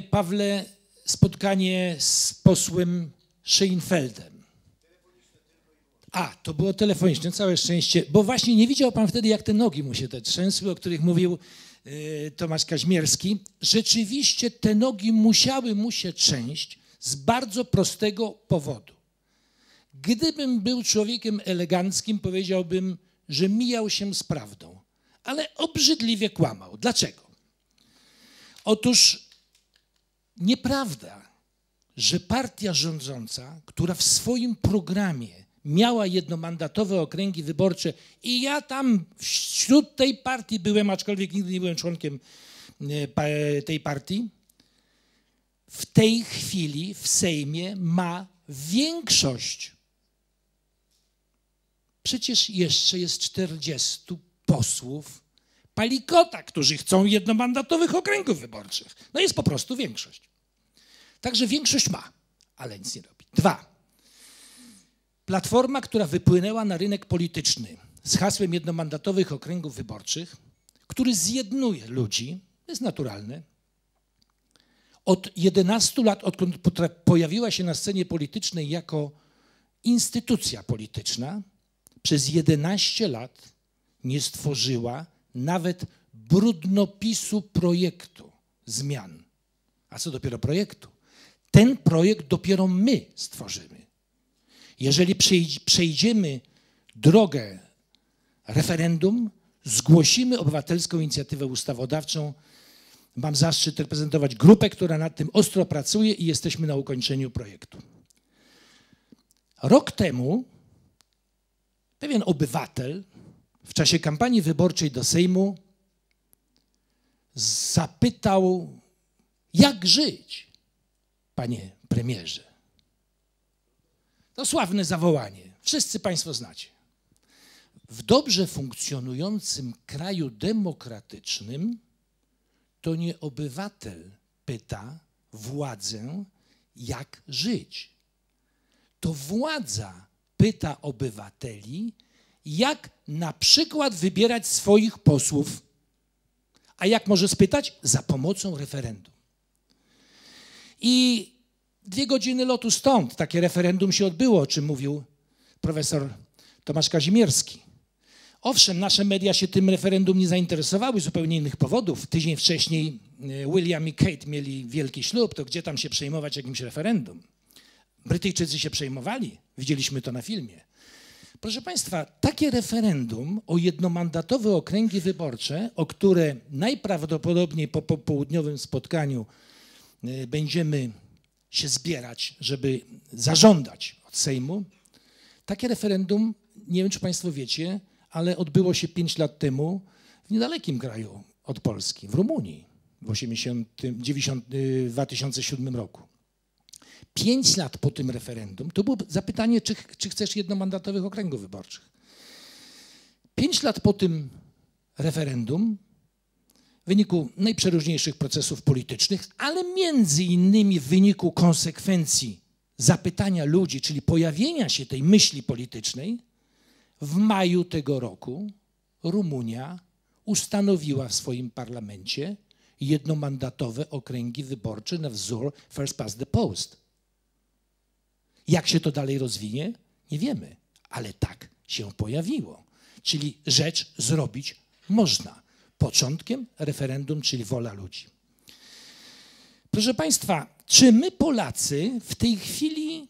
Pawle, spotkanie z posłem Scheinfeldem. A, to było telefoniczne, całe szczęście, bo właśnie nie widział pan wtedy, jak te nogi mu się te trzęsły, o których mówił y, Tomasz Kaźmierski. Rzeczywiście te nogi musiały mu się trzęść z bardzo prostego powodu. Gdybym był człowiekiem eleganckim, powiedziałbym, że mijał się z prawdą, ale obrzydliwie kłamał. Dlaczego? Otóż nieprawda, że partia rządząca, która w swoim programie miała jednomandatowe okręgi wyborcze i ja tam wśród tej partii byłem, aczkolwiek nigdy nie byłem członkiem e, tej partii, w tej chwili w Sejmie ma większość. Przecież jeszcze jest 40 posłów palikota, którzy chcą jednomandatowych okręgów wyborczych. No jest po prostu większość. Także większość ma, ale nic nie robi. Dwa. Platforma, która wypłynęła na rynek polityczny z hasłem jednomandatowych okręgów wyborczych, który zjednuje ludzi, jest naturalne. Od 11 lat, odkąd pojawiła się na scenie politycznej jako instytucja polityczna, przez 11 lat nie stworzyła nawet brudnopisu projektu zmian. A co dopiero projektu? Ten projekt dopiero my stworzymy. Jeżeli przejdziemy drogę referendum, zgłosimy obywatelską inicjatywę ustawodawczą. Mam zaszczyt reprezentować grupę, która nad tym ostro pracuje i jesteśmy na ukończeniu projektu. Rok temu pewien obywatel w czasie kampanii wyborczej do Sejmu zapytał, jak żyć, panie premierze. To sławne zawołanie. Wszyscy Państwo znacie. W dobrze funkcjonującym kraju demokratycznym to nie obywatel pyta władzę, jak żyć. To władza pyta obywateli, jak na przykład wybierać swoich posłów. A jak może spytać? Za pomocą referendum. I dwie godziny lotu stąd takie referendum się odbyło, o czym mówił profesor Tomasz Kazimierski. Owszem, nasze media się tym referendum nie zainteresowały z zupełnie innych powodów. Tydzień wcześniej e, William i Kate mieli wielki ślub, to gdzie tam się przejmować jakimś referendum? Brytyjczycy się przejmowali, widzieliśmy to na filmie. Proszę Państwa, takie referendum o jednomandatowe okręgi wyborcze, o które najprawdopodobniej po popołudniowym spotkaniu e, będziemy się zbierać, żeby zażądać od Sejmu, takie referendum, nie wiem czy Państwo wiecie, ale odbyło się pięć lat temu w niedalekim kraju od Polski, w Rumunii, w 80, 90, 2007 roku. Pięć lat po tym referendum, to było zapytanie, czy, czy chcesz jednomandatowych okręgów wyborczych. Pięć lat po tym referendum, w wyniku najprzeróżniejszych procesów politycznych, ale między innymi w wyniku konsekwencji zapytania ludzi, czyli pojawienia się tej myśli politycznej, w maju tego roku Rumunia ustanowiła w swoim parlamencie jednomandatowe okręgi wyborcze na wzór First Past the Post. Jak się to dalej rozwinie? Nie wiemy, ale tak się pojawiło. Czyli rzecz zrobić można. Początkiem referendum, czyli wola ludzi. Proszę Państwa, czy my Polacy w tej chwili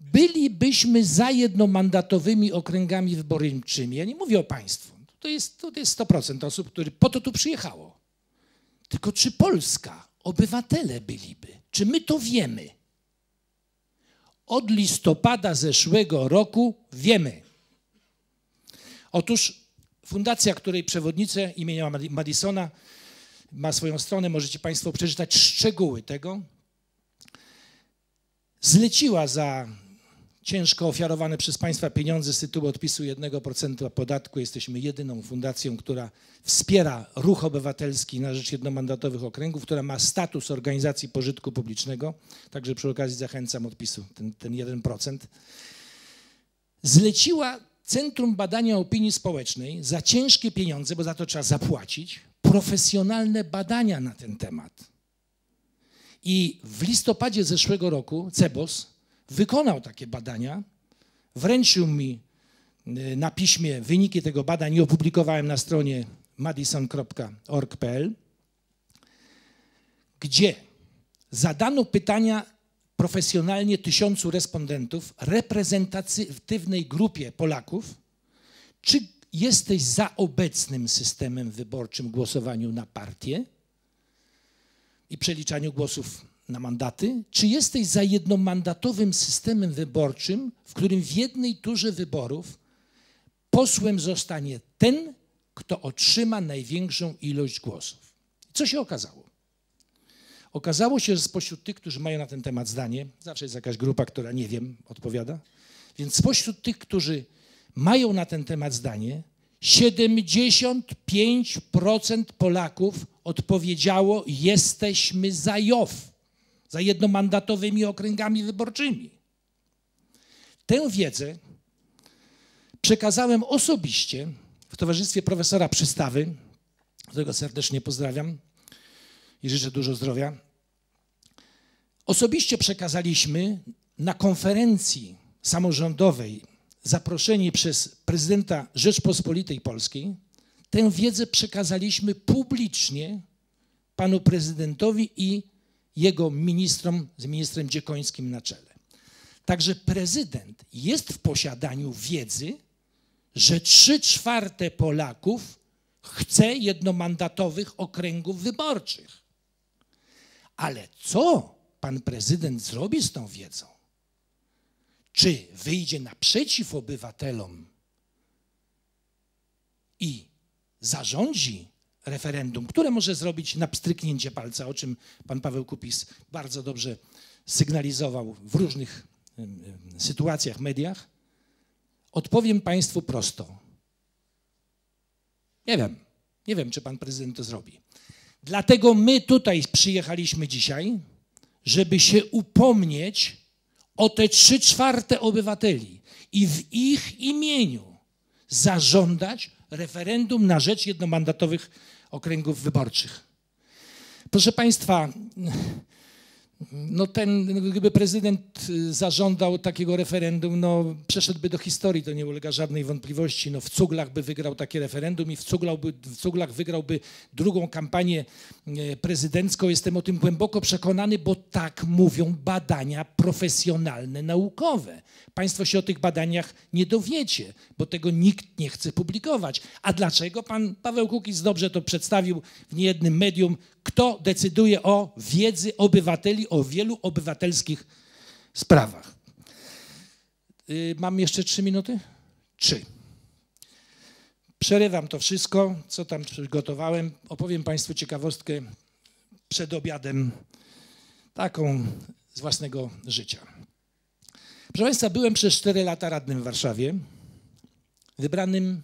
bylibyśmy za jednomandatowymi okręgami wyborczymi? Ja nie mówię o państwu. To jest, to jest 100% osób, które po to tu przyjechało. Tylko czy Polska, obywatele byliby? Czy my to wiemy? Od listopada zeszłego roku wiemy. Otóż fundacja, której przewodnicę imienia Madisona ma swoją stronę, możecie Państwo przeczytać szczegóły tego, zleciła za ciężko ofiarowane przez państwa pieniądze z tytułu odpisu 1% podatku. Jesteśmy jedyną fundacją, która wspiera ruch obywatelski na rzecz jednomandatowych okręgów, która ma status organizacji pożytku publicznego. Także przy okazji zachęcam odpisu, ten, ten 1%. Zleciła Centrum Badania Opinii Społecznej za ciężkie pieniądze, bo za to trzeba zapłacić, profesjonalne badania na ten temat. I w listopadzie zeszłego roku CEBOS wykonał takie badania, wręczył mi y, na piśmie wyniki tego badań i opublikowałem na stronie madison.org.pl, gdzie zadano pytania profesjonalnie tysiącu respondentów, reprezentatywnej grupie Polaków, czy jesteś za obecnym systemem wyborczym głosowaniu na partię i przeliczaniu głosów na mandaty, czy jesteś za jednomandatowym systemem wyborczym, w którym w jednej turze wyborów posłem zostanie ten, kto otrzyma największą ilość głosów. Co się okazało? Okazało się, że spośród tych, którzy mają na ten temat zdanie, zawsze jest jakaś grupa, która nie wiem, odpowiada, więc spośród tych, którzy mają na ten temat zdanie, 75% Polaków odpowiedziało: Jesteśmy za JOW, za jednomandatowymi okręgami wyborczymi. Tę wiedzę przekazałem osobiście w towarzystwie profesora Przystawy, którego serdecznie pozdrawiam i życzę dużo zdrowia. Osobiście przekazaliśmy na konferencji samorządowej zaproszeni przez prezydenta Rzeczpospolitej Polskiej, tę wiedzę przekazaliśmy publicznie panu prezydentowi i jego ministrom, z ministrem Dziekońskim na czele. Także prezydent jest w posiadaniu wiedzy, że trzy czwarte Polaków chce jednomandatowych okręgów wyborczych. Ale co pan prezydent zrobi z tą wiedzą? Czy wyjdzie naprzeciw obywatelom i zarządzi referendum, które może zrobić na pstryknięcie palca, o czym pan Paweł Kupis bardzo dobrze sygnalizował w różnych sytuacjach, mediach? Odpowiem Państwu prosto. Nie wiem. Nie wiem, czy pan prezydent to zrobi. Dlatego my tutaj przyjechaliśmy dzisiaj, żeby się upomnieć o te trzy czwarte obywateli i w ich imieniu zażądać referendum na rzecz jednomandatowych okręgów wyborczych. Proszę Państwa, no ten, gdyby prezydent y, zażądał takiego referendum, no przeszedłby do historii, to nie ulega żadnej wątpliwości. No w Cuglach by wygrał takie referendum i w, w Cuglach wygrałby drugą kampanię e, prezydencką. Jestem o tym głęboko przekonany, bo tak mówią badania profesjonalne, naukowe. Państwo się o tych badaniach nie dowiecie, bo tego nikt nie chce publikować. A dlaczego? Pan Paweł Kukiz dobrze to przedstawił w niejednym medium. Kto decyduje o wiedzy obywateli, o wielu obywatelskich sprawach? Y, mam jeszcze trzy minuty? Trzy. Przerywam to wszystko, co tam przygotowałem. Opowiem Państwu ciekawostkę przed obiadem, taką z własnego życia. Proszę Państwa, byłem przez 4 lata radnym w Warszawie, wybranym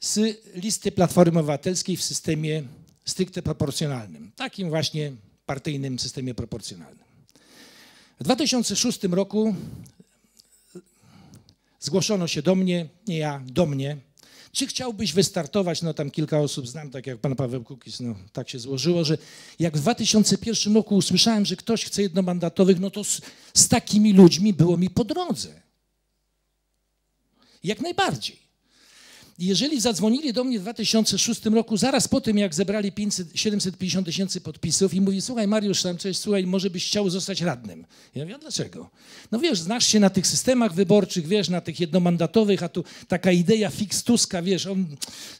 z listy Platformy Obywatelskiej w systemie stricte proporcjonalnym, takim właśnie partyjnym systemie proporcjonalnym. W 2006 roku zgłoszono się do mnie, nie ja, do mnie, czy chciałbyś wystartować? No tam kilka osób znam, tak jak pan Paweł Kukis, no tak się złożyło, że jak w 2001 roku usłyszałem, że ktoś chce jednomandatowych, no to z, z takimi ludźmi było mi po drodze. Jak najbardziej jeżeli zadzwonili do mnie w 2006 roku, zaraz po tym, jak zebrali 500, 750 tysięcy podpisów i mówi, słuchaj Mariusz, tam coś, słuchaj, może byś chciał zostać radnym. Ja a dlaczego? No wiesz, znasz się na tych systemach wyborczych, wiesz, na tych jednomandatowych, a tu taka idea fix Tuska, wiesz, on,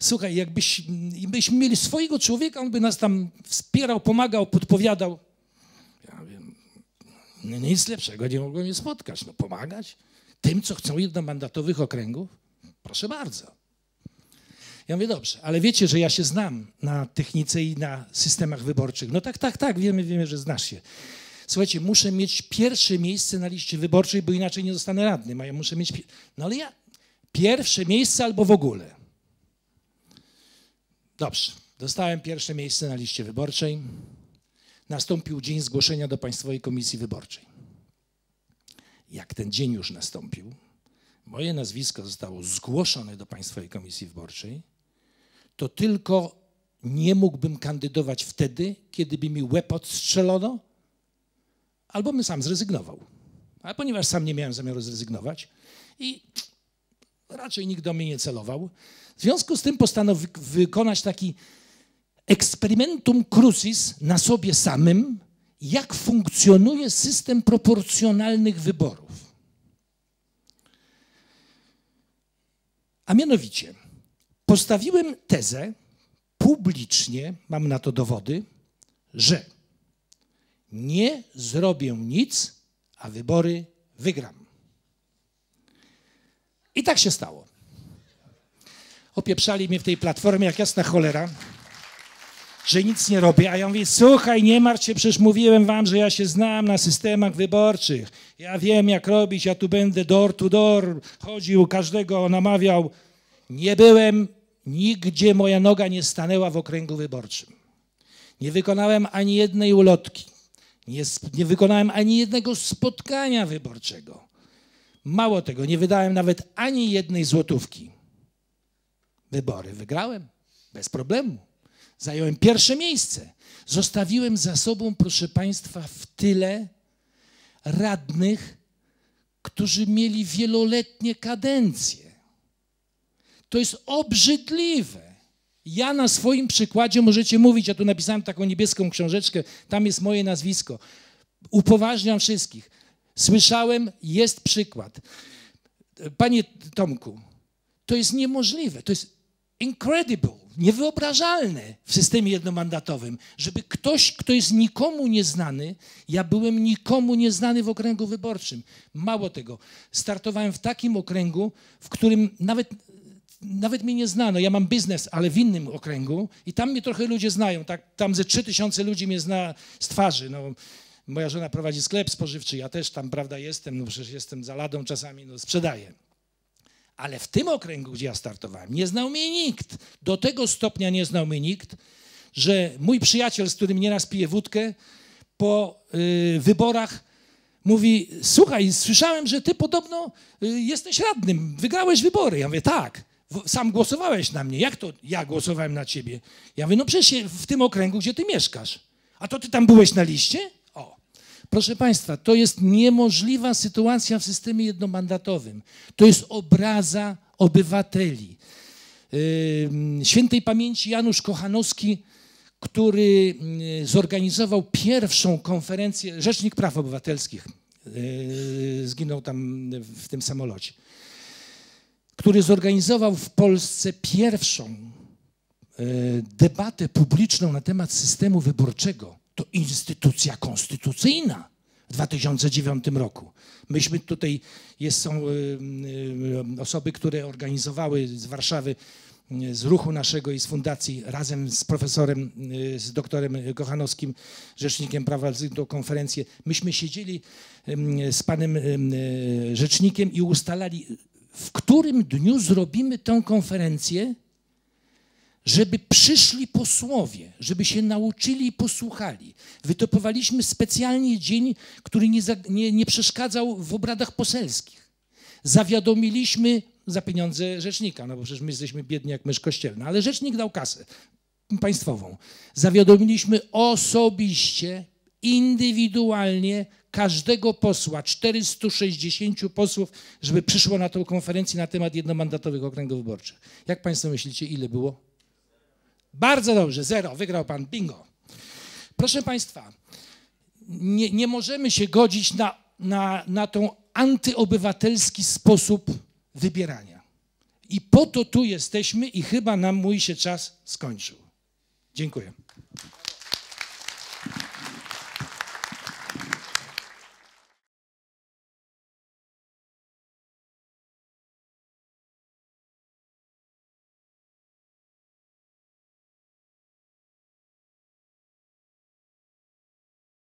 słuchaj, jakbyś, byśmy mieli swojego człowieka, on by nas tam wspierał, pomagał, podpowiadał. Ja wiem, no nic lepszego nie mogło mnie spotkać, no pomagać tym, co chcą jednomandatowych okręgów. Proszę bardzo. Ja mówię, dobrze, ale wiecie, że ja się znam na technice i na systemach wyborczych. No tak, tak, tak, wiemy, wiemy, że znasz się. Słuchajcie, muszę mieć pierwsze miejsce na liście wyborczej, bo inaczej nie zostanę radnym, a ja muszę mieć... No ale ja... Pierwsze miejsce albo w ogóle. Dobrze, dostałem pierwsze miejsce na liście wyborczej. Nastąpił dzień zgłoszenia do Państwowej Komisji Wyborczej. Jak ten dzień już nastąpił, moje nazwisko zostało zgłoszone do Państwowej Komisji Wyborczej, to tylko nie mógłbym kandydować wtedy, kiedy by mi łeb odstrzelono, albo bym sam zrezygnował. A ponieważ sam nie miałem zamiaru zrezygnować i raczej nikt do mnie nie celował, w związku z tym postanowiłem wykonać taki experimentum crucis na sobie samym, jak funkcjonuje system proporcjonalnych wyborów. A mianowicie, postawiłem tezę publicznie, mam na to dowody, że nie zrobię nic, a wybory wygram. I tak się stało. Opieprzali mnie w tej platformie jak jasna cholera, że nic nie robię, a ja mówię, słuchaj, nie martw się, przecież mówiłem wam, że ja się znam na systemach wyborczych. Ja wiem, jak robić, ja tu będę door to door, chodził, każdego namawiał. Nie byłem nigdzie, moja noga nie stanęła w okręgu wyborczym. Nie wykonałem ani jednej ulotki. Nie, nie wykonałem ani jednego spotkania wyborczego. Mało tego, nie wydałem nawet ani jednej złotówki. Wybory wygrałem bez problemu. Zająłem pierwsze miejsce. Zostawiłem za sobą, proszę Państwa, w tyle radnych, którzy mieli wieloletnie kadencje. To jest obrzydliwe. Ja na swoim przykładzie możecie mówić, ja tu napisałem taką niebieską książeczkę, tam jest moje nazwisko. Upoważniam wszystkich. Słyszałem, jest przykład. Panie Tomku, to jest niemożliwe, to jest incredible, niewyobrażalne w systemie jednomandatowym, żeby ktoś, kto jest nikomu nieznany, ja byłem nikomu nieznany w okręgu wyborczym. Mało tego, startowałem w takim okręgu, w którym nawet nawet mnie nie znano. Ja mam biznes, ale w innym okręgu i tam mnie trochę ludzie znają. Tak, tam ze 3000 ludzi mnie zna z twarzy. No, moja żona prowadzi sklep spożywczy, ja też tam, prawda, jestem, no przecież jestem za ladą czasami, no sprzedaję. Ale w tym okręgu, gdzie ja startowałem, nie znał mnie nikt. Do tego stopnia nie znał mnie nikt, że mój przyjaciel, z którym nieraz pije wódkę, po y, wyborach mówi, słuchaj, słyszałem, że ty podobno y, jesteś radnym, wygrałeś wybory. Ja mówię, tak sam głosowałeś na mnie. Jak to ja głosowałem na ciebie? Ja mówię, no przecież w tym okręgu, gdzie ty mieszkasz. A to ty tam byłeś na liście? O. Proszę Państwa, to jest niemożliwa sytuacja w systemie jednomandatowym. To jest obraza obywateli. Świętej pamięci Janusz Kochanowski, który zorganizował pierwszą konferencję, Rzecznik Praw Obywatelskich, yy, zginął tam w tym samolocie który zorganizował w Polsce pierwszą e, debatę publiczną na temat systemu wyborczego. To instytucja konstytucyjna w 2009 roku. Myśmy tutaj, jest, są e, e, osoby, które organizowały z Warszawy, z ruchu naszego i z fundacji razem z profesorem, z doktorem Kochanowskim, rzecznikiem prawa, tą konferencję. Myśmy siedzieli z panem rzecznikiem i ustalali w którym dniu zrobimy tę konferencję, żeby przyszli posłowie, żeby się nauczyli i posłuchali. Wytopowaliśmy specjalnie dzień, który nie, za, nie, nie przeszkadzał w obradach poselskich. Zawiadomiliśmy za pieniądze rzecznika, no bo przecież my jesteśmy biedni jak mysz kościelna, ale rzecznik dał kasę państwową. Zawiadomiliśmy osobiście, indywidualnie każdego posła, 460 posłów, żeby przyszło na tę konferencję na temat jednomandatowych okręgów wyborczych. Jak Państwo myślicie, ile było? Bardzo dobrze, zero. Wygrał Pan, bingo. Proszę Państwa, nie, nie możemy się godzić na, na, na tą antyobywatelski sposób wybierania. I po to tu jesteśmy i chyba nam mój się czas skończył. Dziękuję.